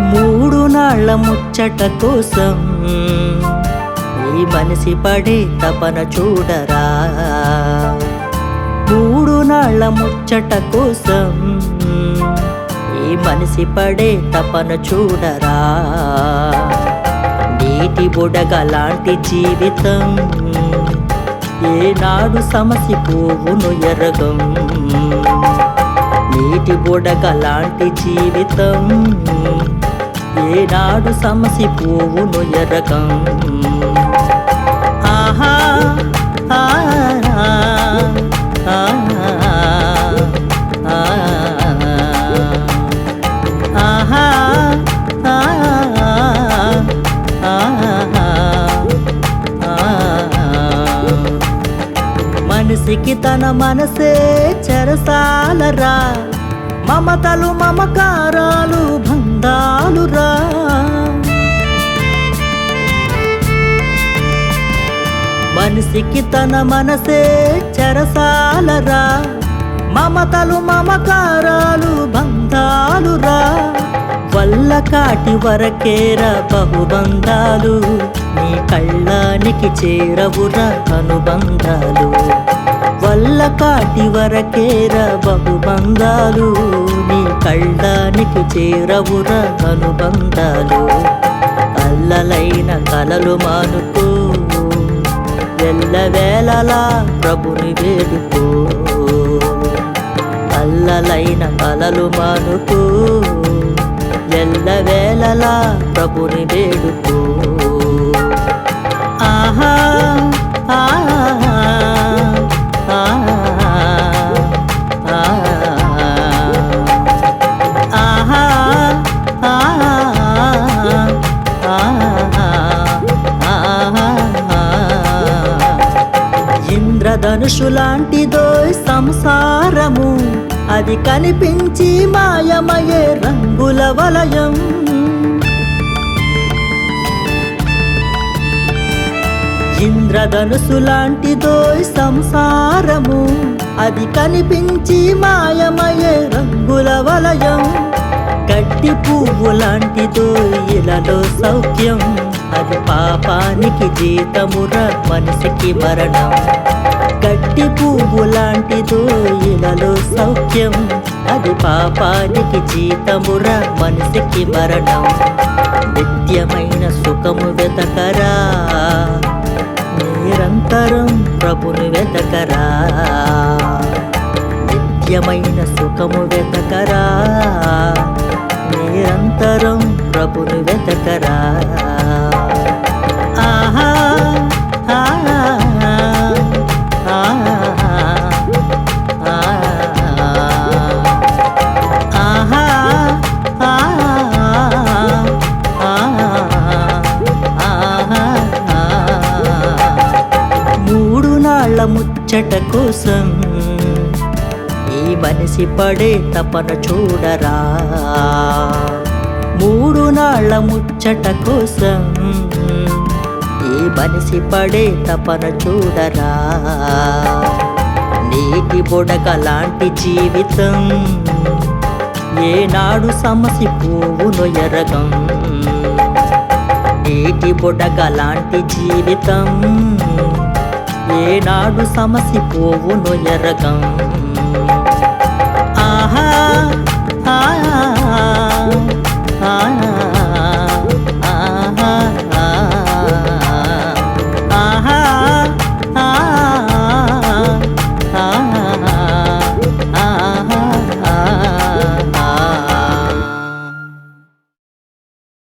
నాళ్ళ ముచ్చట కోసం ఈ మనిషి పడే తపన చూడరా. మూడు నాళ్ళ ముచ్చట కోసం ఈ మనిషి పడే తపన చూడరా. నీటి బుడగ లాంటి జీవితం ఏనాడు సమసి పోవును ఎరగం. నీటి బుడగ లాంటి జీవితం ఏనాడు సమసి పోవును ఎరకం. ఆహా. మనిషికి తన మనసే చెరసాలరా. మమతలు మమకారాలు భంగ అందాలురా. మనిషికి తన మనసే చెరసాలరా. మమతలు మమకారాలు బంధాలురా. వల్ల కాటి వరకేరా బహుబంధాలు. నీ కళ్ళానికి చేరవురా అనుబంధాలు. వల్ల కాటి వరకేరా బహుబంధాలు. కళ్ళానికి చేరవురా అనుబంధాలు అల్లలైన కలలు మానుకో ఎల్లవేళలా ప్రభుని వేడుకో అల్లలైన కలలు మానుకో ఎల్లవేళలా ప్రభుని వేడుకో ఆహా ఆహా. ఇంద్రధనుషు లాంటిదో సంసారము. అది కనిపించి మాయమయే రంగుల వలయం. ఇంద్రధనుసు లాంటిదో సంసారము. అది కనిపించి మాయమయే రంగుల వలయం. గడ్డి పువ్వు లాంటిదో ఇలాలో సౌఖ్యం. అది పాపానికి జీతముర మనిషికి మరణం. గట్టి పువ్వు లాంటిదో ఇలలో సౌఖ్యం. అది పాపానికి జీతమురా మనిషికి మరణం. నిత్యమైన సుఖము వెతకరా. నిరంతరం ప్రభుని వెతకరా. నిత్యమైన సుఖము వెతకరా. నిరంతరం ప్రభుని వెతకరా. ముచ్చట కోసం ఈ మనిషి పడే తపన చూడరా. మూడు నాళ్ళ ముచ్చట కోసం ఈ మనిషి పడే తపన చూడరా. నీటి బుడక లాంటి జీవితం ఏనాడు సమసి పువ్వును ఎరగం. నీటి బుడక లాంటి జీవితం నాడు సమసిపోవును ఎరగం.